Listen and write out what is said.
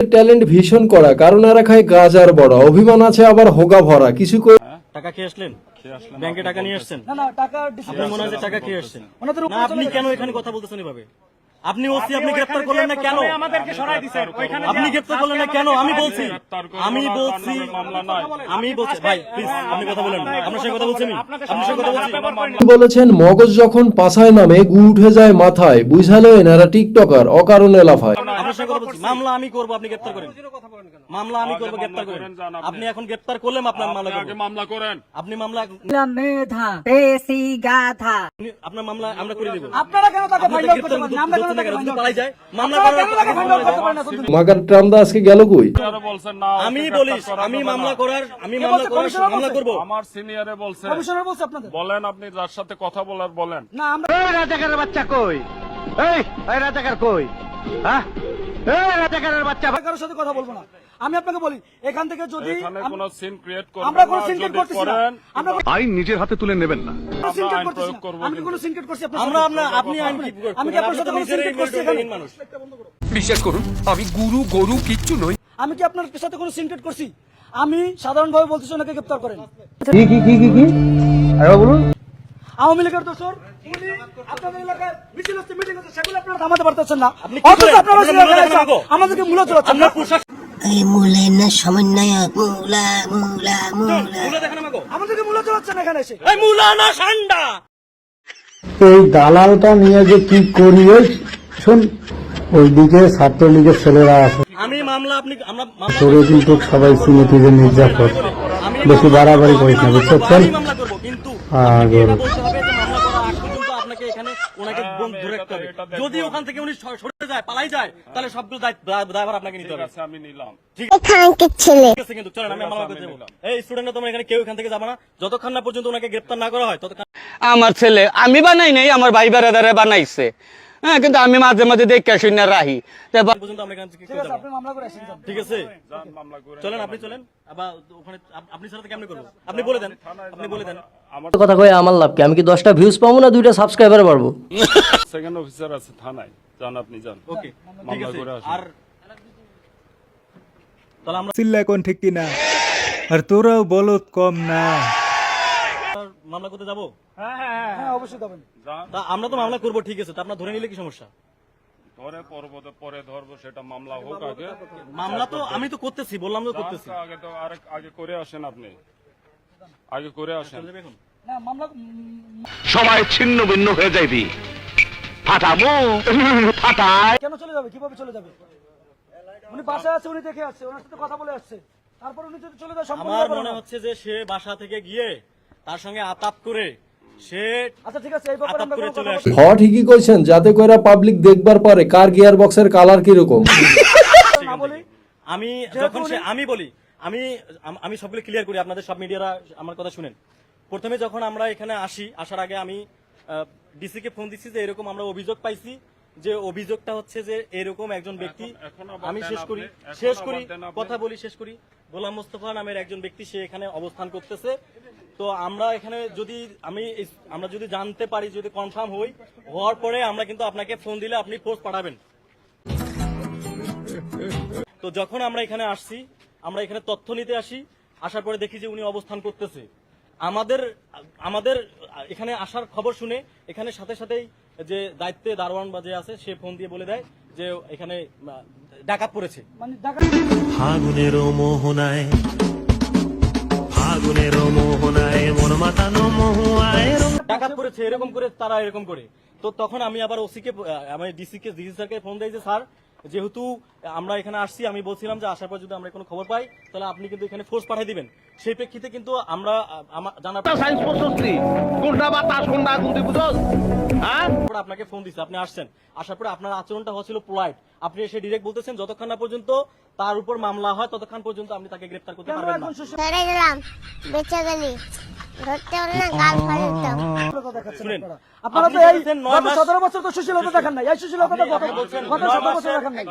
Talent ভীষণ করা কারণ এরা খায় গাজার বড় অভিমান আছে আবার হোগা ভরা কিছু করে টাকা খেয়ে আসলেন? ব্যাংকে টাকা নিয়ে আসছেন? না না টাকা আপনার মনে হয় টাকা খেয়ে আসছেন। না আপনি কেন এখানে কথা বলতেছেন এভাবে? আপনি ওসি আপনি গ্রেফতার করলেন না কেন? আমাদেরকে সরাই দিছেন। ওইখানে আপনি গ্রেফতার করলেন না কেন? আমি বলছি আমি বলছি মামলা নয়। আমি বলছি ভাই প্লিজ আপনি কথা বলেন না আপনার সাথে কথা বলছি আমি। আপনার সাথে কথা বলছি। বলেছেন মগজ যখন পাছায় নামে গু উঠে যায় মাথায় বুঝালো এনারা টিকটকার অকারণে লাফায়। আপনার সাথে কথা বলছি। মামলা আমি করব আপনি গ্রেফতার করেন। মামলা আমি করব গ্রেফতার করেন। আপনি। আপনি। এখন গ্রেফতার করলে আপনার মামলা আপনি আগে মামলা করেন। আপনি মামলা মেধা দেশি গাধা। আপনি- আপনার মামলা আমরা করে দেব। আপনারা কেন তাকে আপনি গ্রেফতার করতে? আমরা পালাই যায় মামলা আজকে গেল কই? আমি বলি আমি মামলা করার আমি মামলা করার মামলা করব। আমার সিনিয়রে বলছে কমিশনার বলছে আপনাদের। বলেন আপনি যার সাথে কথা বলার বলেন। না আমরা রাজাকারের বাচ্চা কই? এই এই রাজাকার কই? হ্যাঁ? এই রাজাকারের বাচ্চা কারোর সাথে কথা বলব না। আমি আপনাকে বলি এখান থেকে যদি কোনো সিন ক্রিয়েট আমরা কোনো না সিনকেট করতেছি না। আমরা আইন নিজের হাতে তুলে নেবেন না। করতেছি আমি কি কোনো কিন্তু। সিনকেট করছি আমরা সাথে? আপনি আইন কি আমি কি আপনার সাথে কোনো নিজেরাই সিনকেট করছি এখানে? বিশ্বাস করুন আমি গুরু গরু কিচ্ছু নই। আমি কি আপনার সাথে কোনো সিনকেট করছি? আমি সাধারণভাবে বলতেছি ওনাকে গ্রেপ্তার করেন। কি কি কি কি কি? আরে বলুন। আওয়ামী লীগের দোষর আপনাদের এলাকায় মিছিল হচ্ছে মিটিং হচ্ছে সেগুলো আপনারা থামাতে পারতেছেন না। অথচ আপনারা। আমাদেরকে মূল্য চলাচ্ছেন এই মূলের সমন্বয়ক মূলা মূলা মূলা। মূল্য দেখেন আমাকে। আমাদেরকে মূল্য চলাচ্ছেন এখানে এসে। এই মূলা না ঠান্ডা এই দালালটা নিয়ে যে কি করি ওই শোন ওইদিকে ছাত্রলীগের ছেলেরা আছে। আমি মামলা আপনি আমরা তোরে কিন্তু সবাই চিনে মির্জাফর আমি বেশি বাড়াবাড়ি করিস না বুঝছ মামলা চল আমি মামলা করব কিন্তু হ্যাঁ, আপনাকে এটা গরু। বলতে হবে যে মামলা করার আগ পর্যন্ত আপনাকে এখানে ওনাকে রাখতে হবে। যদি আমি। ওখান থেকে উনি সরে যায় পালাই যায় তাহলে সবগুলো দায়- দায়- দায়ভার আপনাকে নিতে হবে। আমি নিলাম। ঠিক আছে। কিন্তু চলেন আমি মামলা করতে আমি এই স্টুডেন্টরা তোমরা এখানে কেউ এখান থেকে যাবে না। যতক্ষণ না পর্যন্ত ওনাকে গ্রেপ্তার না করা হয় ততক্ষণ আমার ছেলে আমি বানাই নাই আমার ভাই বেড়াদারে বানাইছে। হ্যাঁ কিন্তু আমি মাঝে মাঝে দেখে শুনে রাহি। ঠিক আছে যাব আপনি না। মামলা করে আসেন যান। ঠিক আছে? যান মামলা করে চলেন আপনি চলেন। আবার ওখানে আপ- আপনি ছাড়া কেমনি করব? আপনি বলে দেন আপনি বলে দেন। আমার কথা কয়ে আমার লাভ কি? আমি কি দশটা ভিউজ পাবো না দুইটা সাবস্ক্রাইবার পারব সেকেন্ড অফিসার আছে থানায়। যান আপনি যান ওকে ঠিক মামলা আছে। করে আসুন। আর তাহলে আমরা চিল্লা এখন ঠিক কিনা? আর তোরাও বলত কম না। মামলা করতে যাব? হ্যাঁ অবশ্যই যাবেন। তা আমরা তো মামলা করব ঠিক আছে। তা আপনার ধরে নিলে কি সমস্যা? ধরে পর্বতে পরে ধরবো সেটা মামলা হোক আগে। মামলা তো আমি তো করতেছি বললাম তো করতেছি। আচ্ছা, আগে তো আরেক আগে করে আসেন আপনি। আগে করে আসেন। সবাই ছিন্ন ভিন্ন হয়ে যাইবি। ফাটামো কেন চলে যাবে? কীভাবে চলে যাবে? উনি বাসায় আছে উনি দেখে আসছে ওনার সাথে কথা বলে আসছে। তারপর উনি যদি চলে যায় সম্পূর্ণ আমার মনে হচ্ছে যে সে বাসা থেকে গিয়ে তার সঙ্গে আতাপ করে সে আচ্ছা ঠিক আছে এই ব্যাপারে আতাপ আমরা করে কোনো চলে কথা আসে। হ ঠিকই কইছেন যাতে কইরা পাবলিক দেখবার পারে কার গিয়ার বক্সের কালার কীরকম। বলি। আমি যখন আমি বলি আমি আমি সবগুলো ক্লিয়ার করি আপনাদের সব মিডিয়ারা আমার কথা শুনেন। প্রথমে যখন আমরা এখানে আসি আসার আগে আমি ডিসি কে ফোন দিচ্ছি যে এরকম আমরা অভিযোগ পাইছি যে অভিযোগটা হচ্ছে যে এরকম একজন ব্যক্তি আমি শেষ করি শেষ করি কথা বলি শেষ করি। গোলাম মোস্তফা নামের একজন ব্যক্তি সে এখানে অবস্থান করতেছে। তো আমরা এখানে যদি আমি আমরা যদি জানতে পারি যদি কনফার্ম হই হওয়ার পরে আমরা কিন্তু আপনাকে ফোন দিলে আপনি পোস্ট পাঠাবেন। তো যখন আমরা এখানে আসছি আমরা এখানে তথ্য নিতে আসি আসার পরে দেখি যে উনি অবস্থান করতেছে। আমাদের আমাদের এখানে আসার খবর শুনে এখানে সাথে সাথেই যে দায়িত্বে দারোয়ান বা যে আছে সে ফোন দিয়ে বলে দেয় যে এখানে ডাকাত পড়েছে। মানে দেখা ফাগুনের মোহনায় ফাগুনের মোহনায় মন মাতানো মহুয়ায় ডাকাত পড়েছে এরকম করে তারা এরকম করে। তো তখন আমি আবার ওসিকে আমি ডিসি কে ডিসি স্যারকে ফোন দিই যে স্যার যেহেতু আমরা এখানে আসছি আমি বলছিলাম যে আসার পর যদি আমরা কোনো খবর পাই তাহলে আপনি কিন্তু এখানে ফোর্স পাঠিয়ে দিবেন। সেই প্রেক্ষিতে কিন্তু আমরা আমার জানার সায়েন্স প্রশস্তি। কোনটা বাতাস কোনটা আগুন তুই হ্যাঁ? আপনাকে ফোন দিচ্ছে আপনি আসছেন। আসার পরে আপনার আচরণটা হচ্ছিল পোলাইট আপনি এসে ডিরেক্ট বলতেছেন যতক্ষণ না পর্যন্ত তার উপর মামলা হয় ততক্ষণ পর্যন্ত আপনি তাকে গ্রেফতার করতে পারবেন না। বেঁচে গেলি। আপনারা তো এই সতেরো বছর তো সুশীলতা দেখান নাই এই সুশীলতা গত সতেরো বছর দেখান নাই